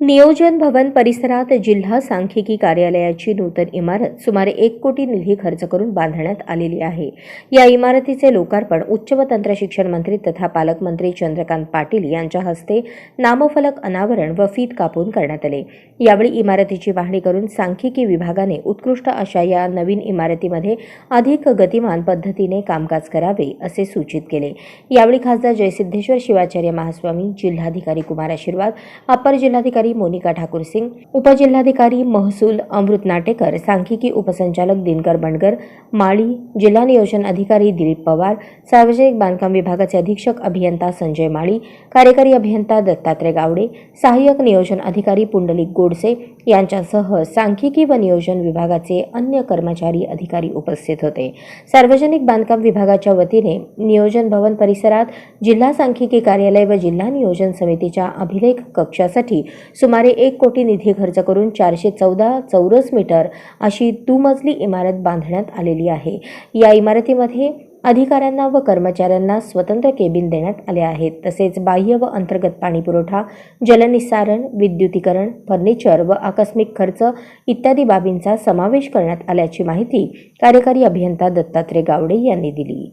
नियोजन भवन परिसरात जिल्हा सांख्यिकी कार्यालयाची नूतन इमारत सुमारे एक कोटी निधी खर्च करून बांधण्यात आलेली आहे. या इमारतीचे लोकार्पण उच्च व तंत्र शिक्षण मंत्री तथा पालकमंत्री चंद्रकांत पाटील यांच्या हस्ते नामफलक अनावरण व फीत कापून करण्यात आले. यावेळी इमारतीची पाहणी करून सांख्यिकी विभागाने उत्कृष्ट अशा या नवीन इमारतीमध्ये अधिक गतिमान पद्धतीने कामकाज करावे असे सूचित केले. यावेळी खासदार जयसिद्धेश्वर शिवाचार्य महास्वामी जिल्हाधिकारी कुमार आशीर्वाद अपर जिल्हाधिकारी मोनिका ठाकूर सिंग उपजिल्हाधिकारी महसूल अमृत नाटेकर सांख्यिकी उपसंचालक दिनकर बंडगर माळी जिल्हा नियोजन अधिकारी दिलीप पवार सार्वजनिक बांधकाम विभागाचे अधीक्षक अभियंता संजय माळी कार्यकारी अभियंता दत्तात्रय गावडे सहाय्यक नियोजन अधिकारी पुंडलिक गोडसे यांच्यासह सांख्यिकी व नियोजन विभागाचे अन्य कर्मचारी अधिकारी उपस्थित होते. सार्वजनिक बांधकाम विभागाच्या वतीने नियोजन भवन परिसरात जिल्हा सांख्यिकी कार्यालय व जिल्हा नियोजन समितीच्या अभिलेख कक्षासाठी सुमारे एक कोटी निधी खर्च करून चारशे चौदा चौरस मीटर अशी दुमजली इमारत बांधण्यात आलेली आहे. या इमारतीमध्ये अधिकाऱ्यांना व कर्मचाऱ्यांना स्वतंत्र केबिन देण्यात आले आहेत. तसेच बाह्य व अंतर्गत पाणीपुरवठा जलनिस्सारण विद्युतीकरण फर्निचर व आकस्मिक खर्च इत्यादी बाबींचा समावेश करण्यात आल्याची माहिती कार्यकारी अभियंता दत्तात्रय गावडे यांनी दिली.